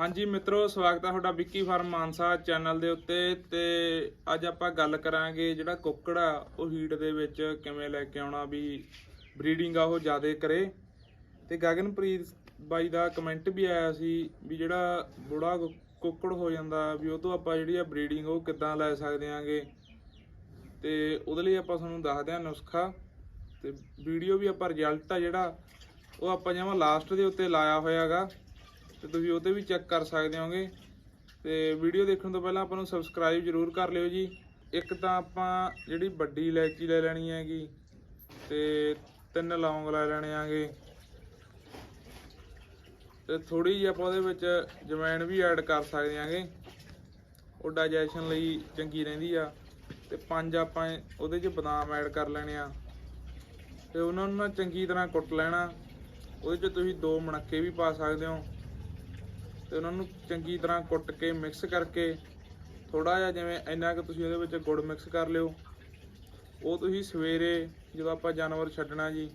ਹਾਂਜੀ ਮਿੱਤਰੋ, ਸਵਾਗਤ ਹੈ ਤੁਹਾਡਾ ਵਿੱਕੀ ਫਾਰਮ ਮਾਨਸਾ ਚੈਨਲ ਦੇ ਉੱਤੇ ਤੇ ਅੱਜ ਆਪਾਂ ਗੱਲ ਕਰਾਂਗੇ ਜਿਹੜਾ ਕੁੱਕੜ ਆ ਉਹ ਹੀਟ ਦੇ ਵਿੱਚ ਕਿਵੇਂ ਲੈ ਕੇ ਆਉਣਾ ਵੀ ਬਰੀਡਿੰਗ ਆ ਉਹ ਜ਼ਿਆਦਾ ਕਰੇ। ਤੇ ਗਗਨਪ੍ਰੀਤ ਬਾਈ ਦਾ ਕਮੈਂਟ ਵੀ ਆਇਆ ਸੀ ਵੀ ਜਿਹੜਾ ਬੁੜਾ ਕੁ- ਕੁੱਕੜ ਹੋ ਜਾਂਦਾ ਵੀ ਉਹ ਤੋਂ ਆਪਾਂ ਜਿਹੜੀ ਆ ਬਰੀਡਿੰਗ ਉਹ ਕਿੱਦਾਂ ਲੈ ਸਕਦੇ ਆਂਗੇ। ਤੇ ਉਹਦੇ ਲਈ ਆਪਾਂ ਤੁਹਾਨੂੰ ਦੱਸਦੇ ਹਾਂ ਨੁਸਖਾ ਤੇ ਵੀਡੀਓ ਵੀ ਆਪਾਂ ਰਿਜ਼ਲਟ ਆ ਜਿਹੜਾ, ਉਹ ਆਪਾਂ ਜਿਵੇਂ ਲਾਸਟ ਦੇ ਉੱਤੇ ਲਾਇਆ ਹੋਇਆਗਾ। ਤੇ ਤੁਸੀਂ ਉਹਦੇ ਵੀ ਚੈੱਕ ਕਰ ਸਕਦੇ ਹੋਗੇ ਤੇ ਵੀਡੀਓ ਦੇਖਣ ਤੋਂ ਪਹਿਲਾਂ ਆਪਾਂ ਨੂੰ ਸਬਸਕ੍ਰਾਈਬ ਜ਼ਰੂਰ ਕਰ ਲਿਓ ਜੀ। ਇੱਕ ਤਾਂ ਆਪਾਂ ਜਿਹੜੀ ਵੱਡੀ ਇਲਾਇਚੀ ਲੈ ਲੈਣੀ ਹੈਗੀ, ਤੇ ਤਿੰਨ ਲੌਂਗ ਲੈ ਲੈਣੇ ਆਗੇ। ਤੇ ਥੋੜੀ ਜਿਹੀ ਆਪਾਂ ਉਹਦੇ ਵਿੱਚ ਜਵੈਣ ਵੀ ਐਡ ਕਰ ਸਕਦੇ ਆਂਗੇ। ਉਹ ਡਾਈਜੈਸ਼ਨ ਲਈ ਚੰਗੀ ਰਹਿੰਦੀ ਆ। ਤੇ ਪੰਜ ਆਪਾਂ ਉਹਦੇ 'ਚ ਬਦਾਮ ਐਡ ਕਰ ਲੈਣੇ ਆ। ਤੇ ਉਹਨਾਂ ਨੂੰ ਨਾ ਚੰਗੀ ਤਰ੍ਹਾਂ ਕੁੱਟ ਲੈਣਾ। ਉਹਦੇ 'ਚ ਤੁਸੀਂ ਦੋ ਮਣਕੇ ਵੀ ਪਾ ਸਕਦੇ ਹੋ। ਤੇ ਉਹਨਾਂ ਨੂੰ ਚੰਗੀ ਤਰ੍ਹਾਂ ਕੁੱਟ ਕੇ ਮਿਕਸ ਕਰਕੇ ਥੋੜਾ ਜਿਹਾ ਜਿਵੇਂ ਇੰਨਾ ਕਿ ਤੁਸੀਂ ਉਹਦੇ ਵਿੱਚ ਗੁੜ ਮਿਕਸ ਕਰ ਲਿਓ। ਉਹ ਤੁਸੀਂ ਸਵੇਰੇ ਜਦੋਂ ਆਪਾਂ ਜਾਨਵਰ ਛੱਡਣਾ ਜੀ,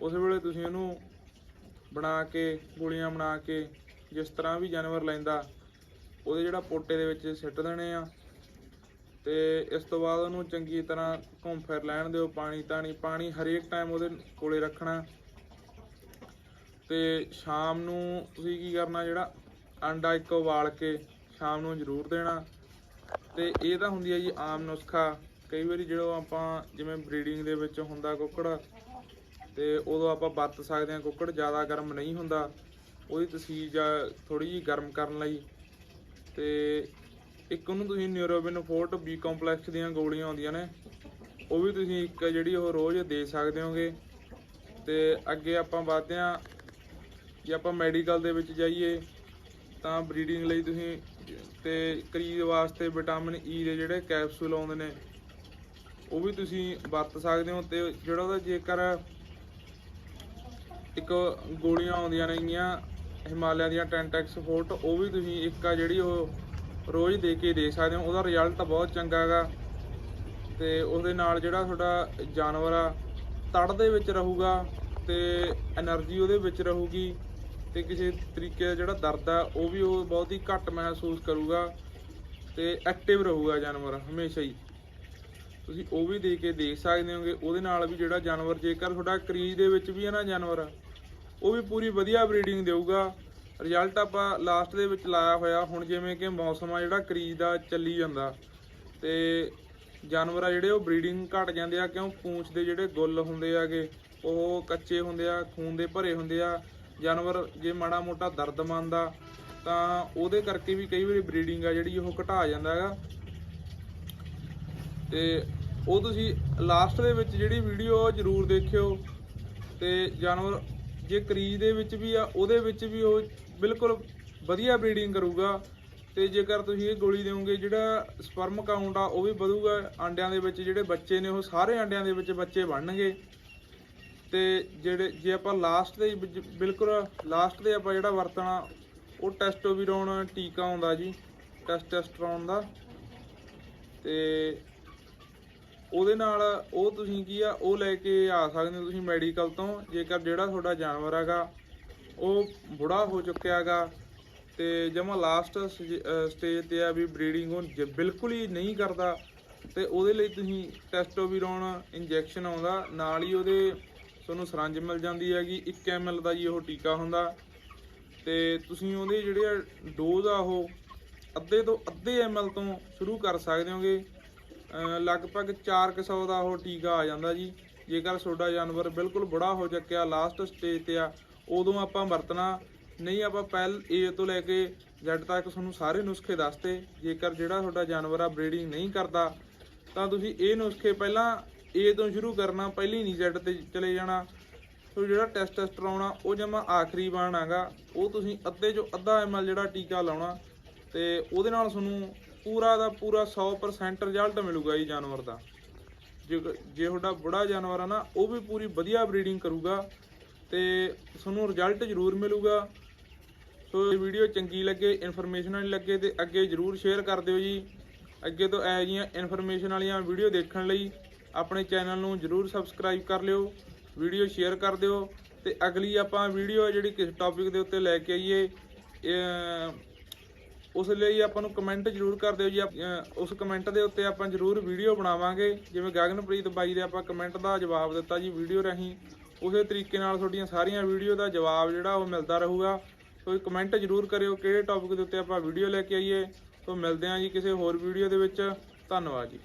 ਉਸ ਵੇਲੇ ਤੁਸੀਂ ਉਹਨੂੰ ਬਣਾ ਕੇ, ਗੋਲੀਆਂ ਬਣਾ ਕੇ, ਜਿਸ ਤਰ੍ਹਾਂ ਵੀ ਜਾਨਵਰ ਲੈਂਦਾ, ਉਹਦੇ ਜਿਹੜਾ ਪੋਟੇ ਦੇ ਵਿੱਚ ਸਿੱਟ ਦੇਣੇ ਆ। ਤੇ ਇਸ ਤੋਂ ਬਾਅਦ ਉਹਨੂੰ ਚੰਗੀ ਤਰ੍ਹਾਂ ਘੁੰਮ ਫਿਰ ਲੈਣ ਦਿਓ ਪਾਣੀ ਤਾਣੀ। ਪਾਣੀ ਹਰੇਕ ਟਾਈਮ ਉਹਦੇ ਕੋਲੇ ਰੱਖਣਾ। ਤੇ ਸ਼ਾਮ ਨੂੰ ਤੁਸੀਂ ਕੀ ਕਰਨਾ ਜਿਹੜਾ ਅੰਡਾ ਇੱਕ ਉਬਾਲ ਕੇ ਸ਼ਾਮ ਨੂੰ ਜ਼ਰੂਰ ਦੇਣਾ। ਤੇ ਇਹ ਤਾਂ ਹੁੰਦੀ ਹੈ ਜੀ ਆਮ ਨੁਸਖਾ। ਕਈ ਵਾਰੀ ਜਦੋਂ ਆਪਾਂ ਜਿਵੇਂ ਬਰੀਡਿੰਗ ਦੇ ਵਿੱਚ ਹੁੰਦਾ ਕੁੱਕੜ, ਤੇ ਉਦੋਂ ਆਪਾਂ ਵਰਤ ਸਕਦੇ ਹਾਂ ਕੁੱਕੜ, ਜ਼ਿਆਦਾ ਗਰਮ ਨਹੀਂ ਹੁੰਦਾ। ਉਹਦੀ ਤਸੀਰ ਜਾਂ ਥੋੜੀ ਜਿਹੀ ਗਰਮ ਕਰਨ ਲਈ। ਤੇ ਇੱਕ ਉਹਨੂੰ ਤੁਸੀਂ ਨਿਊਰੋਬਿਨ ਫੋਰਟ ਬੀ ਕੰਪਲੈਕਸ ਦੀਆਂ ਗੋਲੀਆਂ ਆਉਂਦੀਆਂ ਨੇ, ਉਹ ਵੀ ਤੁਸੀਂ ਇੱਕ ਜਿਹੜੀ ਉਹ ਰੋਜ਼ ਦੇ ਸਕਦੇ ਹੋਗੇ। ਤੇ ਅੱਗੇ ਆਪਾਂ ਵਧਦੇ ਹਾਂ। ਜੇ ਆਪਾਂ ਮੈਡੀਕਲ ਦੇ ਵਿੱਚ ਜਾਈਏ ਤਾਂ ਬਰੀਡਿੰਗ ਲਈ ਤੁਸੀਂ ਤੇ ਕਰੀ ਵਾਸਤੇ ਵਿਟਾਮਿਨ ਈ ਦੇ ਜਿਹੜੇ ਕੈਪਸੂਲ ਆਉਂਦੇ ਨੇ, ਉਹ ਵੀ ਤੁਸੀਂ ਵਰਤ ਸਕਦੇ ਹੋ ਤੇ ਜਿਹੜਾ ਉਹਦਾ ਜੇਕਰ ਇੱਕ ਗੋਲੀਆਂ ਆਉਂਦੀਆਂ ਨੇਗੀਆਂ, ਹਿਮਾਲਿਆ ਦੀਆਂ ਟੈਂਟੈਕਸ ਫੋਰਟ, ਉਹ ਵੀ ਤੁਸੀਂ ਇੱਕ ਆ ਜਿਹੜੀ ਉਹ ਰੋਜ਼ ਦੇ ਕੇ ਦੇ ਸਕਦੇ ਹੋ, ਉਹਦਾ ਰਿਜ਼ਲਟ ਬਹੁਤ ਚੰਗਾ ਹੈਗਾ ਤੇ ਉਹਦੇ ਨਾਲ ਜਿਹੜਾ ਤੁਹਾਡਾ ਜਾਨਵਰ ਆ, ਤੜ ਦੇ ਵਿੱਚ ਰਹੂਗਾ ਤੇ એનર્ਜੀ ਉਹਦੇ ਵਿੱਚ ਰਹੂਗੀ। ਤੇ ਕਿਸੇ ਤਰੀਕੇ ਦਾ ਜਿਹੜਾ ਦਰਦ ਆ, ਉਹ ਵੀ ਉਹ ਬਹੁਤ ਹੀ ਘੱਟ ਮਹਿਸੂਸ ਕਰੂਗਾ ਤੇ ਐਕਟਿਵ ਰਹੂਗਾ ਜਾਨਵਰ, ਹਮੇਸ਼ਾ ਹੀ। ਤੁਸੀਂ ਉਹ ਵੀ ਦੇ ਕੇ ਦੇਖ ਸਕਦੇ ਹੋਗੇ, ਉਹਦੇ ਨਾਲ ਵੀ ਜਿਹੜਾ ਜਾਨਵਰ, ਜੇਕਰ ਤੁਹਾਡਾ ਕਰੀਜ਼ ਦੇ ਵਿੱਚ ਵੀ ਹੈ ਨਾ ਜਾਨਵਰ, ਉਹ ਵੀ ਪੂਰੀ ਵਧੀਆ ਬਰੀਡਿੰਗ ਦੇਊਗਾ। ਰਿਜ਼ਲਟ ਆਪਾਂ ਲਾਸਟ ਦੇ ਵਿੱਚ ਲਾਇਆ ਹੋਇਆ, ਹੁਣ ਜਿਵੇਂ ਕਿ ਮੌਸਮ ਆ, ਜਿਹੜਾ ਕਰੀਜ਼ ਦਾ ਚੱਲੀ ਜਾਂਦਾ ਤੇ ਜਾਨਵਰ ਆ ਜਿਹੜੇ, ਉਹ ਬਰੀਡਿੰਗ ਘਟ ਜਾਂਦੇ ਆ, ਕਿਉਂ? ਪੂੰਛ ਦੇ ਜਿਹੜੇ ਗੁੱਲ ਹੁੰਦੇ ਆਗੇ ਉਹ ਕੱਚੇ ਹੁੰਦੇ ਆ, ਖੂਨ ਦੇ ਭਰੇ ਹੁੰਦੇ ਆ ਜਾਨਵਰ ਜੇ ਮਾੜਾ ਮੋਟਾ ਦਰਦ ਮੰਨਦਾ, ਤਾਂ ਉਹਦੇ ਕਰਕੇ ਵੀ ਕਈ ਵਾਰੀ ਬਰੀਡਿੰਗ ਆ ਜਿਹੜੀ ਉਹ ਘਟਾ ਜਾਂਦਾ ਹੈਗਾ। ਤੇ ਉਹ ਤੁਸੀਂ ਲਾਸਟ ਦੇ ਵਿੱਚ ਜਿਹੜੀ ਵੀਡੀਓ ਜ਼ਰੂਰ ਦੇਖਿਓ। ਤੇ ਜਾਨਵਰ ਜੇ ਕਰੀਜ਼ ਦੇ ਵਿੱਚ ਵੀ ਆ, ਉਹਦੇ ਵਿੱਚ ਵੀ ਉਹ ਬਿਲਕੁਲ ਵਧੀਆ ਬਰੀਡਿੰਗ ਕਰੂਗਾ। ਤੇ ਜੇਕਰ ਤੁਸੀਂ ਇਹ ਗੋਲੀ ਦਿਓਗੇ, ਜਿਹੜਾ ਸਪਰਮ ਕਾਊਂਟ ਆ ਉਹ ਵੀ ਵਧੂਗਾ। ਆਂਡਿਆਂ ਦੇ ਵਿੱਚ ਜਿਹੜੇ ਬੱਚੇ ਨੇ, ਉਹ ਸਾਰੇ ਆਂਡਿਆਂ ਦੇ ਵਿੱਚ ਬੱਚੇ ਬਣਨਗੇ। ਤੇ ਜਿਹੜੇ, ਜੇ ਆਪਾਂ ਲਾਸਟ ਦੇ ਵਿੱਚ, ਬਿਲਕੁਲ ਲਾਸਟ ਦੇ ਆਪਾਂ ਜਿਹੜਾ ਵਰਤਣਾ, ਉਹ ਟੈਸਟੋਵਿਰੋਨ ਟੀਕਾ ਆਉਂਦਾ ਜੀ ਟੈਸਟੋਸਟਰੋਨ ਦਾ। ਤੇ ਉਹਦੇ ਨਾਲ ਉਹ ਤੁਸੀਂ ਕੀ ਆ, ਉਹ ਲੈ ਕੇ ਆ ਸਕਦੇ ਹੋ ਤੁਸੀਂ ਮੈਡੀਕਲ ਤੋਂ, ਜੇਕਰ ਜਿਹੜਾ ਤੁਹਾਡਾ ਜਾਨਵਰ ਹੈਗਾ, ਉਹ ਬੁੜਾ ਹੋ ਚੁੱਕਿਆ ਹੈਗਾ, ਤੇ ਜਮਾ ਲਾਸਟ ਸਟੇਜ ਤੇ ਆ ਵੀ ਬਰੀਡਿੰਗ ਉਹ ਜ- ਬਿਲਕੁਲ ਹੀ ਨਹੀਂ ਕਰਦਾ, ਤੇ ਉਹਦੇ ਲਈ ਤੁਸੀਂ ਟੈਸਟੋਵਿਰੋਨ ਇੰਜੈਕਸ਼ਨ ਆਉਂਦਾ, ਨਾਲ ਹੀ ਉਹਦੇ ਤੁਹਾਨੂੰ ਸਰੰਜ ਮਿਲ ਜਾਂਦੀ ਹੈਗੀ 1 ml ਦਾ ਜੀ ਉਹ ਟੀਕਾ ਹੁੰਦਾ। ਤੇ ਤੁਸੀਂ ਉਹਦੇ ਜਿਹੜੇ ਡੋਜ਼ ਆ ਉਹ ਅੱਧੇ ਤੋਂ ਅੱਧੇ ml ਤੋਂ ਸ਼ੁਰੂ ਕਰ ਸਕਦੇ ਹੋਗੇ। ਅਹ ਲਗਭਗ 400 ਦਾ ਉਹ ਟੀਕਾ ਆ ਜਾਂਦਾ ਜੀ। ਜੇਕਰ ਤੁਹਾਡਾ ਜਾਨਵਰ ਬਿਲਕੁਲ ਬੁੜਾ ਹੋ ਚੱਕਿਆ ਲਾਸਟ ਸਟੇਜ ਤੇ ਆ, ਉਦੋਂ ਆਪਾਂ ਵਰਤਣਾ। ਨਹੀਂ ਆਪਾਂ ਪਹਿਲ ਏ ਤੋਂ ਲੈ ਕੇ Z ਤੱਕ ਤੁਹਾਨੂੰ ਸਾਰੇ ਨੁਸਖੇ ਦੱਸਤੇ। ਜੇਕਰ ਜਿਹੜਾ ਤੁਹਾਡਾ ਜਾਨਵਰ ਆ ਬਰੀਡਿੰਗ ਨਹੀਂ ਕਰਦਾ, ਤਾਂ ਤੁਸੀਂ ਇਹ ਨੁਸਖੇ ਪਹਿਲਾਂ A ਤੋਂ ਸ਼ੁਰੂ ਕਰਨਾ, ਪਹਿਲੀ ਨਹੀਂ Z ਤੇ ਚਲੇ ਜਾਣਾ। ਸੋ ਜਿਹੜਾ ਟੈਸਟੋਸਟਰੋਨ ਆ ਉਹ ਜਮਾ ਆਖਰੀ ਬਾਣ ਹੈਗਾ। ਉਹ ਤੁਸੀਂ ਅੱਧੇ ਚੋਂ ਅੱਧਾ ml ਜਿਹੜਾ ਟੀਕਾ ਲਾਉਣਾ, ਤੇ ਉਹਦੇ ਨਾਲ ਤੁਹਾਨੂੰ ਪੂਰਾ ਦਾ ਪੂਰਾ 100% ਰਿਜ਼ਲਟ ਮਿਲੂਗਾ ਜੀ ਜਾਨਵਰ ਦਾ। ਜੇ ਜੇ ਤੁਹਾਡਾ ਬੁੜਾ ਜਾਨਵਰ ਆ ਨਾ, ਉਹ ਵੀ ਪੂਰੀ ਵਧੀਆ ਬਰੀਡਿੰਗ ਕਰੂਗਾ, ਤੇ ਤੁਹਾਨੂੰ ਰਿਜ਼ਲਟ ਜ਼ਰੂਰ ਮਿਲੂਗਾ। ਸੋ ਇਹ ਵੀਡੀਓ ਚੰਗੀ ਲੱਗੇ ਇਨਫੋਰਮੇਸ਼ਨ ਇਨਫੋਰਮੇਸ਼ਨਲ ਲੱਗੇ, ਤੇ ਅੱਗੇ ਜ਼ਰੂਰ ਸ਼ੇਅਰ ਕਰ ਦਿਓ ਜੀ। ਅੱਗੇ ਤੋਂ ਇਹੋ ਜਿਹੀਆਂ ਇਨਫੋਰਮੇਸ਼ਨ ਵਾਲੀਆਂ ਵੀਡੀਓ ਦੇਖਣ ਲਈ ਆਪਣੇ ਚੈਨਲ ਨੂੰ ਜ਼ਰੂਰ ਸਬਸਕ੍ਰਾਈਬ ਕਰ ਲਿਓ, ਵੀਡੀਓ ਸ਼ੇਅਰ ਕਰ ਦਿਓ ਤੇ ਅਗਲੀ ਆਪਾਂ ਵੀਡੀਓ ਜਿਹੜੀ ਕਿਸ ਟੌਪਿਕ ਦੇ ਉੱਤੇ ਲੈ ਕੇ ਆਈਏ ਉਸ ਲਈ ਆਪਾਂ ਨੂੰ ਕਮੈਂਟ ਜ਼ਰੂਰ ਕਰ ਦਿਓ ਜੀ। ਉਸ ਕਮੈਂਟ ਦੇ ਉੱਤੇ ਆਪਾਂ ਜ਼ਰੂਰ ਵੀਡੀਓ ਬਣਾਵਾਂਗੇ। ਜਿਵੇਂ ਗਗਨਪ੍ਰੀਤ ਬਾਈ ਦੇ ਆਪਾਂ ਕਮੈਂਟ ਦਾ ਜਵਾਬ ਦਿੱਤਾ ਜੀ ਵੀਡੀਓ ਰਾਹੀਂ, ਉਸੇ ਤਰੀਕੇ ਨਾਲ ਤੁਹਾਡੀਆਂ ਸਾਰੀਆਂ ਵੀਡੀਓ ਦਾ ਜਵਾਬ ਜਿਹੜਾ ਉਹ ਮਿਲਦਾ ਰਹੂਗਾ। ਸੋ ਕਮੈਂਟ ਜ਼ਰੂਰ ਕਰਿਓ ਕਿਹੜੇ ਟੌਪਿਕ ਦੇ ਉੱਤੇ ਆਪਾਂ ਵੀਡੀਓ ਲੈ ਕੇ ਆਈਏ। ਸੋ ਮਿਲਦੇ ਹਾਂ ਜੀ ਕਿਸੇ ਹੋਰ ਵੀਡੀਓ ਦੇ ਵਿੱਚ। ਧੰਨਵਾਦ ਜੀ।